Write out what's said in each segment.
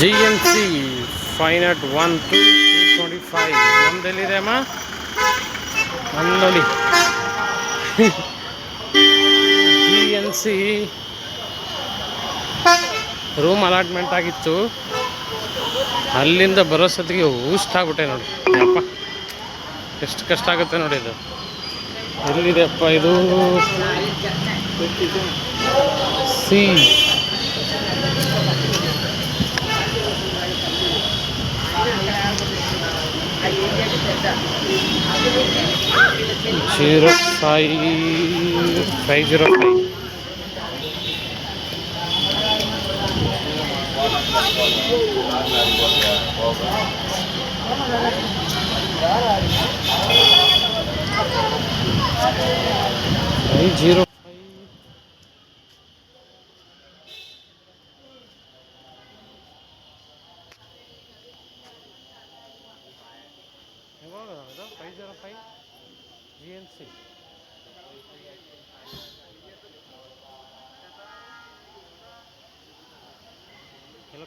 G N C five one two twenty five ನಮ್ದೆಲ್ಲಿದೆ ಅಮ್ಮ? ನೋಡಿ G N C room allotment ಆಗಿತ್ತು. ಅಲ್ಲಿಂದ ಬರೋಸತ್ತಿಗೆ ಊಸ್ಟ್ ಆಗ್ಬಿಟ್ಟೆ ನೋಡಿ. ಅಪ್ಪ ಎಷ್ಟು ಕಷ್ಟ ಆಗುತ್ತೆ ನೋಡಿ ಇದು. ಎಲ್ಲಿದೆಯಪ್ಪ ಇದು? C zero five five zero five. Five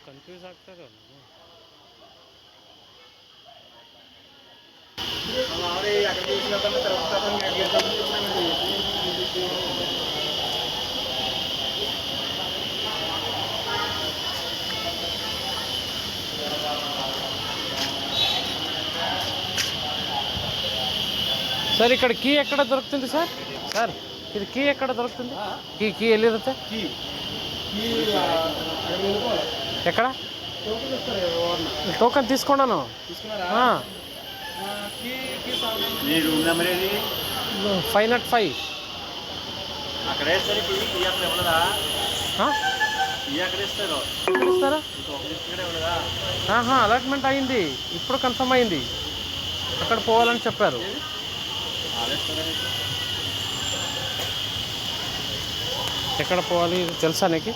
confuse आता है ना सर इक की एक् दी सर सर की एक् दी की की ఎక్కడ? టోకెన్ తీసుకున్నాను. ఫైవ్ నాట్ ఫైవ్ ఇస్తారా అలాట్మెంట్ అయింది. ఇప్పుడు కన్ఫర్మ్ అయింది. అక్కడ పోవాలని చెప్పారు. ఎక్కడ పోవాలి? తెలుసా నీకు?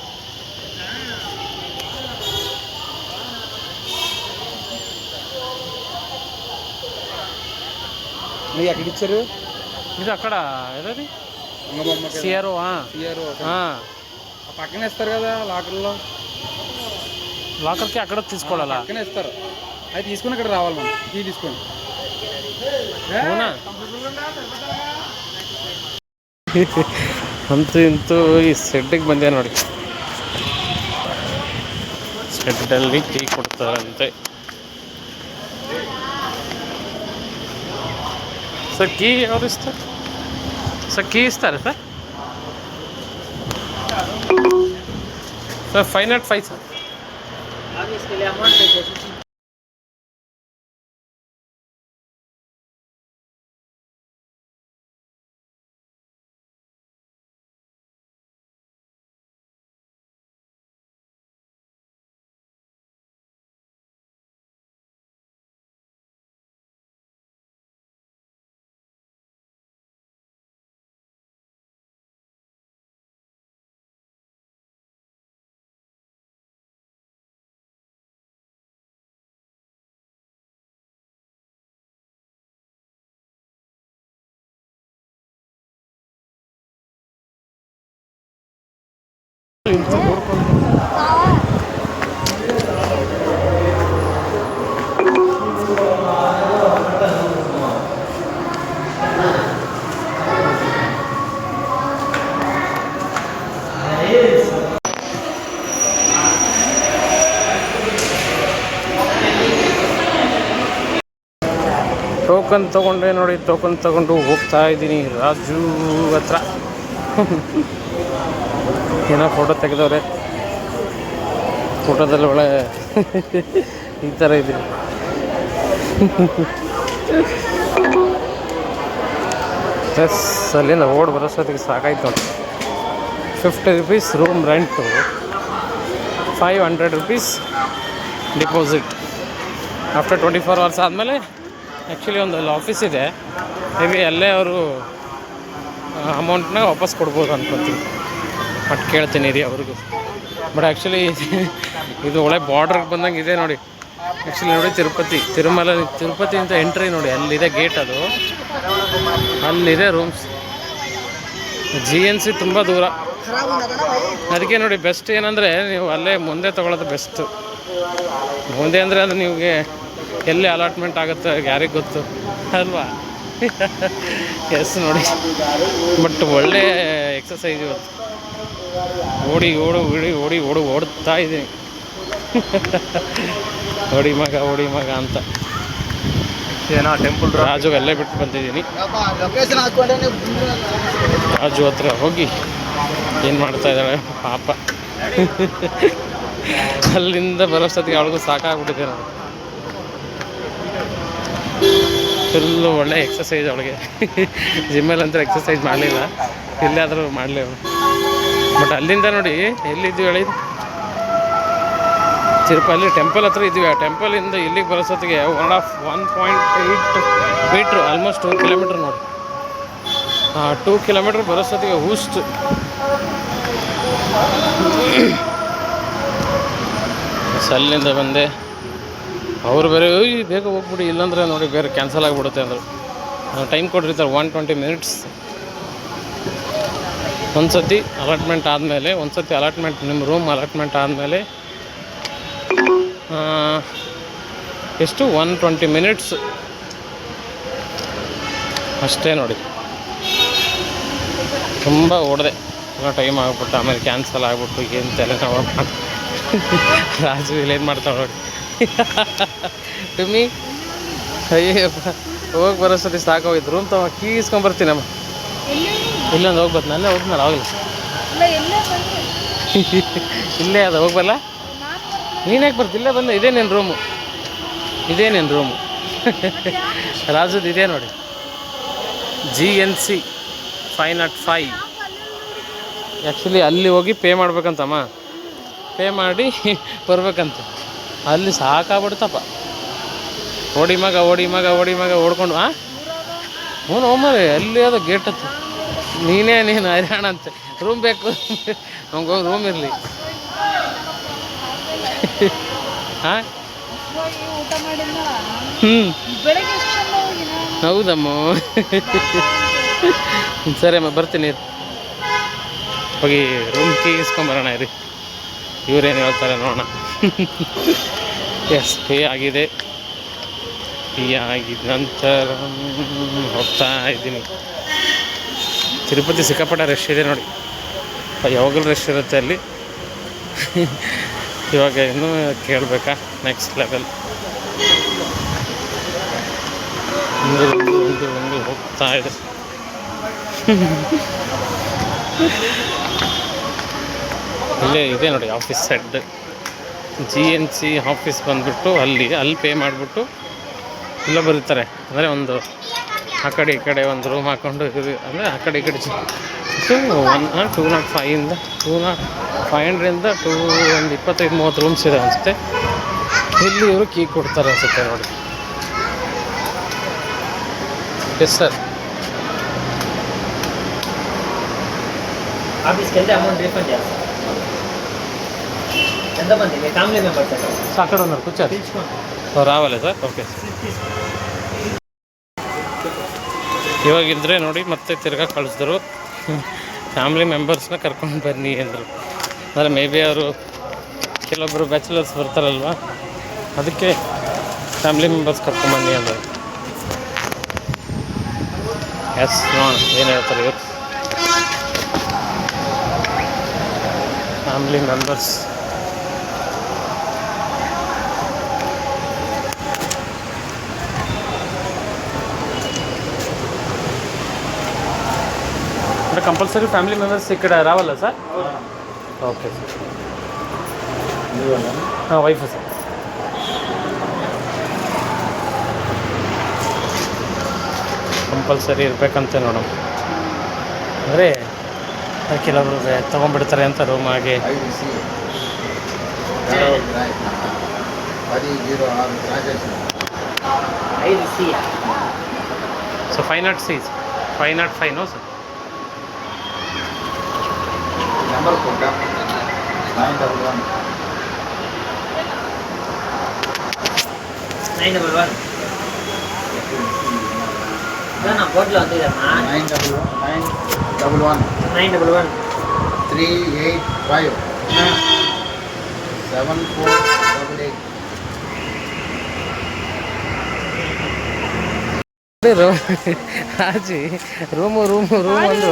మీరు ఎక్కడ ఇచ్చారు ఇది అక్కడ ఏదది? సిఆర్ఓ సిఆర్ఓ పక్కన ఇస్తారు కదా లాకర్లో? లాకర్కి అక్కడ తీసుకోవాలా? పక్కన ఇస్తారు. అది తీసుకుని ఇక్కడ రావాలి మనం. ఇది తీసుకోండి అంత ఇంత ఈ సెడ్కి మంది అని అడిగి సెడ్ టీ కొడతారు అంతే. ಯಾವ್ದು ಇಸ್ತಾರೆ sir key ಇಸ್ತಾರೆ sir sir five not five sir अब ಟೋಕನ್ ತೊಗೊಂಡೆ ನೋಡಿ ಟೋಕನ್ ತಗೊಂಡು ಹೋಗ್ತಾ ಇದ್ದೀನಿ ರಾಜು ಹತ್ರ. ಏನೋ ಫೋಟೋ ತೆಗೆದವ್ರೆ. ಫೋಟೋದಲ್ಲಿ ಒಳ್ಳೆ ಈ ಥರ ಇದೆ. ಎಸ್ ಅಲ್ಲಿಂದ ಓಡ್ ಬರೋಷ್ಟೊತ್ತಿಗೆ ಸಾಕಾಯ್ತು fifty rupees room rent five hundred rupees deposit after twenty four hours ಆದಮೇಲೆ ಆ್ಯಕ್ಚುಲಿ ಒಂದು ಅಲ್ಲಿ ಆಫೀಸ್ ಇದೆ. ಮೇ ಬಿ ಅಲ್ಲೇ ಅವರು ಅಮೌಂಟ್ನ ವಾಪಸ್ ಕೊಡ್ಬೋದು ಅನ್ಕೊತೀನಿ. ಬಟ್ ಕೇಳ್ತೀನಿ ರೀ ಅವ್ರಿಗೂ. ಬಟ್ ಆ್ಯಕ್ಚುಲಿ ಇದು ಒಳ್ಳೆ ಬಾರ್ಡ್ರಿಗೆ ಬಂದಂಗೆ ಇದೆ ನೋಡಿ. ಆ್ಯಕ್ಚುಲಿ ನೋಡಿ ತಿರುಪತಿ, ತಿರುಮಲ, ತಿರುಪತಿ ಅಂತ ಎಂಟ್ರಿ ನೋಡಿ, ಅಲ್ಲಿದೆ ಗೇಟ್ ಅದು. ಅಲ್ಲಿದೆ ರೂಮ್ಸ್ ಜಿ ಎನ್ ಸಿ ತುಂಬ ದೂರ. ಅದಕ್ಕೆ ನೋಡಿ ಬೆಸ್ಟ್ ಏನಂದರೆ ನೀವು ಅಲ್ಲೇ ಮುಂದೆ ತೊಗೊಳೋದು ಬೆಸ್ಟು ಮುಂದೆ ಅಂದರೆ ಅದು ನಿಮಗೆ ಎಲ್ಲಿ ಅಲಾಟ್ಮೆಂಟ್ ಆಗುತ್ತೆ ಯಾರಿಗೆ ಗೊತ್ತು. ಅಲ್ವಾ? ಎಸ್ ನೋಡಿ. ಬಟ್ ಒಳ್ಳೆ ಎಕ್ಸಸೈಸ್ ಇವತ್ತು. ಓಡಿ ಓಡು ಓಡಿ ಓಡಿ ಓಡು ಓಡ್ತಾ ಇದ್ದೀನಿ. ಓಡಿ ಮಗ ಓಡಿ ಮಗ ಅಂತ. ಏನೋ ಟೆಂಪಲ್ ರಾಜು ಅಲ್ಲೇ ಬಿಟ್ಟು ಬಂದಿದ್ದೀನಿ. ರಾಜು ಹತ್ರ ಹೋಗಿ ಏನು ಮಾಡ್ತಾ ಇದ್ದಾಳೆ? ಪಾಪ. ಅಲ್ಲಿಂದ ಬರೋಷ್ಟೊತ್ತಿಗೆ ಅವಳಿಗೂ ಸಾಕಾಗ್ಬಿಟ್ಟಿದೆ ನಾನು. ಫುಲ್ಲು ಒಳ್ಳೆ ಎಕ್ಸಸೈಸ್ ಅವಳಿಗೆ. ಜಿಮ್ಮಲ್ಲಿ ಅಂತ ಎಕ್ಸಸೈಸ್ ಮಾಡಲಿಲ್ಲ. ಎಲ್ಲಾದರೂ ಮಾಡಲಿ ಅವಳು. ಬಟ್ ಅಲ್ಲಿಂದ ನೋಡಿ ಎಲ್ಲಿದ್ದೀವಿ ಹೇಳಿ? ತಿರುಪಲ್ಲಿ ಟೆಂಪಲ್ ಹತ್ರ ಇದ್ದೀವಿ ಆ ಟೆಂಪಲಿಂದ ಇಲ್ಲಿಗೆ ಬರೋಸೊತ್ತಿಗೆ one of one point eight metre almost two kilometre ನೋಡಿ. ಟೂ ಕಿಲೋಮೀಟ್ರ್ ಬರೋಸೊತ್ತಿಗೆ ಹೂಸ್ಟ್ ಸಲ್ಲಿಂದ ಬಂದೆ. ಅವ್ರು ಬೇರೆ "ಓಯ್, ಬೇಗ ಹೋಗ್ಬಿಡಿ. ಇಲ್ಲಾಂದ್ರೆ ನೋಡಿ ಬೇರೆ ಕ್ಯಾನ್ಸಲ್ ಆಗಿಬಿಡುತ್ತೆ ಅಂದರು. ಟೈಮ್ ಕೊಟ್ಟಿರ್ತಾರೆ ಒನ್ ಟ್ವೆಂಟಿ ಮಿನಿಟ್ಸ್ ಒಂದು ಸತಿ ಅಲಾಟ್ಮೆಂಟ್ ಆದಮೇಲೆ ಒಂದು ಸತಿ ಅಲಾಟ್ಮೆಂಟ್ ನಿಮ್ಮ ರೂಮ್ ಅಲಾಟ್ಮೆಂಟ್ ಆದಮೇಲೆ ಎಷ್ಟು? ಒನ್ ಟ್ವೆಂಟಿ ಮಿನಿಟ್ಸ್ ಅಷ್ಟೇ ನೋಡಿ. ತುಂಬ ಓಡಿದೆ. ಟೈಮ್ ಆಗಿಬಿಟ್ಟು, ಆಮೇಲೆ ಕ್ಯಾನ್ಸಲ್ ಆಗಿಬಿಟ್ಟು, ಏನು ತಲೆ ನಾವು ರಾಜು ಇಲ್ಲೇನು ಮಾಡ್ತಾವೆ ನೋಡಿ. ಟುಮ್ಮಿ ಅಯ್ಯಪ್ಪ ಹೋಗಿ ಬರೋಸತಿ ಸಾಕೋಗಿದ್ದು ರೂಮ್ ತಗೋ ಕೀ ಇಸ್ಕೊಂಬರ್ತೀನಮ್ಮ ಇಲ್ಲೊಂದು ಹೋಗ್ಬೇಕು ಅಲ್ಲೇ ಹೋಗ್ನಲ್ಲ ಆಗಲಿ ಇಲ್ಲೇ ಅದು ಹೋಗ್ಬಲ್ಲ ನೀನು ಯಾಕೆ ಬರ್ತಿ ಇಲ್ಲೇ ಬಂದು ಇದೇ ನಿನ್ನ ರೂಮು ಇದೇ ನಿನ್ನ ರೂಮು ರಾಜುದು ಇದೇ ನೋಡಿ G N C five nought five actually ಅಲ್ಲಿ ಹೋಗಿ ಪೇ ಮಾಡ್ಬೇಕಂತಮ್ಮ ಪೇ ಮಾಡಿ ಬರ್ಬೇಕಂತ ಅಲ್ಲಿ ಸಾಕಾಗ್ಬಿಡ್ತಪ್ಪ ಓಡಿ ಮಗ ಓಡಿ ಮಗ ಓಡಿ ಮಗ ಓಡ್ಕೊಂಡು ಹಾಂ ಹ್ಞೂ ಹೋಮರಿ ಅಲ್ಲಿ ಅದು ಗೇಟ್ ಹತ್ತು ನೀನೇ ನೀನು ಹೈರಾಣ ಅಂತ. ರೂಮ್ ಬೇಕು. ನಮ್ಗೆ ಹೋಗಿ ರೂಮ್ ಇರಲಿ. ಹಾಂ? ಹ್ಞೂ ಹೌದಮ್ಮ. ಸರಿ ಅಮ್ಮ, ಬರ್ತೀನಿ. ಹೋಗಿ ರೂಮ್ ಕೀ ಇಸ್ಕೊಂಬರೋಣ ಇರಿ. ಇವ್ರೇನು ಹೇಳ್ತಾರೆ ನೋಡೋಣ. ಎಸ್ ಪೇ ಆಗಿದೆ. ಪೇ ಆಗಿದ ನಂತರ ಹೋಗ್ತಾ ಇದ್ದೀನಿ. ತಿರುಪತಿ ಸಿಕ್ಕಾಪಟ್ಟೆ ರಶ್ ಇದೆ ನೋಡಿ. ಯಾವಾಗಲೂ ರಶ್ ಇರುತ್ತೆ ಅಲ್ಲಿ. ಇವಾಗ ಇನ್ನೂ ಕೇಳಬೇಕಾ? ನೆಕ್ಸ್ಟ್ ಲೆವೆಲ್ ಒಂದು ಹೋಗ್ತಾ ಇದೆ. ಇಲ್ಲೇ ಇದೆ ನೋಡಿ office shed G N C office ಬಂದ್ಬಿಟ್ಟು ಅಲ್ಲಿ ಅಲ್ಲಿ ಪೇ ಮಾಡಿಬಿಟ್ಟು ಇಲ್ಲ ಬರೀತಾರೆ ಅಂದರೆ ಒಂದು ಆ ಕಡೆ ಈ ಕಡೆ ಒಂದು ರೂಮ್ ಹಾಕ್ಕೊಂಡು ಇದು ಅಂದರೆ ಆ ಕಡೆ ಈ ಕಡೆ to one two not ಫೈಯಿಂದ two nought five ಹಂಡ್ರೆಡಿಂದ ಟೂ ಒಂದು ಇಪ್ಪತ್ತೈದು ಮೂವತ್ತು ರೂಮ್ಸ್ ಇದೆ ಅನಿಸುತ್ತೆ ಇಲ್ಲಿ ಇವರು ಕೀ ಕೊಡ್ತಾರೆ ಅನಿಸುತ್ತೆ ನೋಡಿ ಎಸ್ ಸರ್ ఆఫీస్కి వెళ్తే అమౌంట్ రీఫండ్ చేస్తాం ఎంతమంది మీ ఫ్యామిలీ మెంబర్స్ అక్కడ సో అక్కడ ఉన్నారు కూర్చోరు పిలుచుకోండి సో రావాలి ಸರ್ ಇವಾಗಿದ್ರೆ ನೋಡಿ ಮತ್ತೆ ತಿರ್ಗಾ ಕಳಿಸಿದ್ರು. ಫ್ಯಾಮಿಲಿ ಮೆಂಬರ್ಸ್ನ ಕರ್ಕೊಂಡು ಬನ್ನಿ ಅಂದರು. ಅಂದರೆ ಮೇ ಬಿ ಅವರು ಕೆಲವೊಬ್ಬರು ಬ್ಯಾಚುಲರ್ಸ್ ಬರ್ತಾರಲ್ವ? ಅದಕ್ಕೆ ಫ್ಯಾಮಿಲಿ ಮೆಂಬರ್ಸ್ ಕರ್ಕೊಂಬನ್ನಿ ಅಂದರು. ಎಸ್ ನೋಡೋಣ, ಏನು ಹೇಳ್ತಾರೆ ಇವತ್ತು ಫ್ಯಾಮಿಲಿ ಮೆಂಬರ್ಸ್ అంటే కంపల్సరీ ఫ్యామిలీ మెంబర్స్ ఇక్కడ రావాలా sir okay sir wife sir compulsory ಇರಬೇಕಂತೆ ನೋಡಮ್ ಅಂದರೆ ಕೆಲವರು ತೊಗೊಂಡ್ಬಿಡ್ತಾರೆ ಅಂತ ರೂಮ್ ಆಗಿ ಐದು ಸಿ పది జీరో ఆరు ట్రాన్సాక్షన్ ఐదు C so five nought six five nought five no sir number కొట్ట nine double one nine double one నా బోర్డులో ఉంది కదమ్మా nine double one nine double one nine double one three eight five seven four double room ಆಜಿ room room room ಒಂದು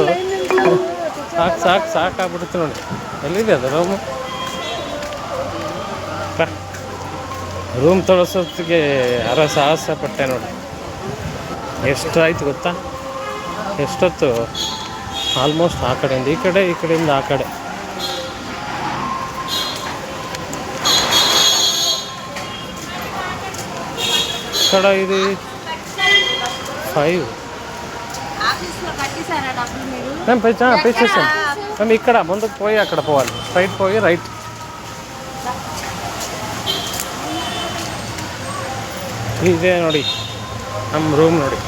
ಸಾಕು ಸಾಕು, ಸಾಕಾಗ್ಬಿಡುತ್ತೆ ನೋಡಿ. ಎಲ್ಲಿದೆ ಅದು ರೂಮು ರೂಮ್ ತೊಳಸೋದಕ್ಕೆ ಅರ ಸಾಹಸ ಪಟ್ಟೆ ನೋಡಿ. ಎಷ್ಟು ಆಯ್ತು ಗೊತ್ತಾ? ಎಷ್ಟೊತ್ತು? ಆಲ್ಮೋಸ್ಟ್ ಆ ಕಡೆಯಿಂದ, ಈ ಕಡೆ, ಈ ಕಡೆಯಿಂದ ಆ ಕಡೆ. ಕಡೆ ಇದು ಫೈವ್ మేము పే చా- పే చేసాం మేము ఇక్కడ ముందుకు పోయి అక్కడ పోవాలి స్ట్రైట్ పోయి రైట్ ಇದೇ ನೋಡಿ ನಮ್ಮ ರೂಮ್ ನೋಡಿ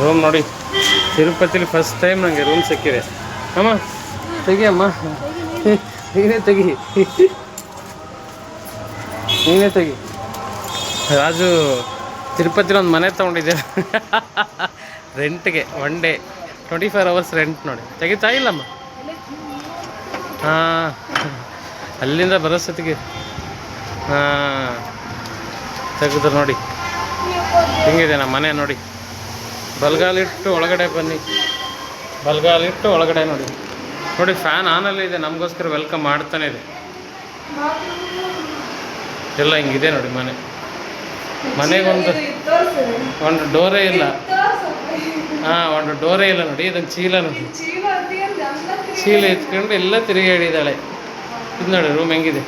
ರೂಮ್ ನೋಡಿ ತಿರುಪತಿಲಿ ಫಸ್ಟ್ ಟೈಮ್ ನನಗೆ ರೂಮ್ ಸಿಕ್ಕಿದೆ ಅಮ್ಮ ತೆಗಿ ಅಮ್ಮ ನೀನೇ ತೆಗಿ ನೀನೇ ತೆಗಿ ರಾಜು ತಿರುಪತಿಲಿ ಒಂದು ಮನೆ ತೊಗೊಂಡಿದ್ದೆ ರೆಂಟ್ಗೆ one day twenty four hours rent ನೋಡಿ. ತೆಗಿತಾ ಇಲ್ಲಮ್ಮ. ಹಾಂ. ಅಲ್ಲಿಂದ ಬರೋ ಸತಿಗೆ. ಹಾಂ. ತೆಗೆದ್ರು ನೋಡಿ. ಹಿಂಗಿದೆ ನಮ್ಮ ಮನೆ ನೋಡಿ. ಬಲ್ಗಾಲಿಟ್ಟು ಒಳಗಡೆ ಬನ್ನಿ. ಬಲ್ಗಾಲಿಟ್ಟು ಒಳಗಡೆ ನೋಡಿ. ನೋಡಿ ಫ್ಯಾನ್ ಆನಲ್ಲಿ ಇದೆ. ನಮಗೋಸ್ಕರ ವೆಲ್ಕಮ್ ಮಾಡ್ತಾನೆ ಇದೆ. ಎಲ್ಲ ಹಿಂಗಿದೆ ನೋಡಿ ಮನೆ. ಮನೆಗೊಂದು ಒಂದು ಡೋರೇ ಇಲ್ಲ. ಹಾಂ ಒಂದು ಡೋರೇ ಇಲ್ಲ ನೋಡಿ ಇದೊಂದು ಚೀಲ ನೋಡಿ ಚೀಲ ಎತ್ಕೊಂಡು ಎಲ್ಲ ತಿರುಗಾಡಿದ್ದಾಳೆ ಇದು ನೋಡಿ ರೂಮ್ ಹೆಂಗಿದೆ?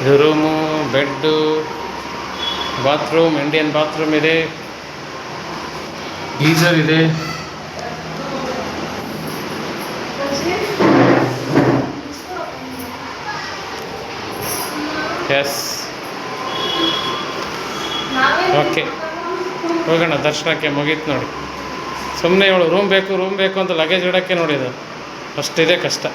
ಇದು room bed bathroom Indian bathroom ಇದೆ. ಗೀಸರ್ ಇದೆ. Yes okay. ಹೋಗೋಣ, ದರ್ಶನಕ್ಕೆ ಮುಗೀತು ನೋಡಿ. ಸುಮ್ಮನೆ ಇವಳು ರೂಮ್ ಬೇಕು ರೂಮ್ ಬೇಕು ಅಂತ ಲಗೇಜ್ ಇಡೋಕ್ಕೆ ನೋಡಿದ್ದು ಅಷ್ಟಿದೆ ಕಷ್ಟ.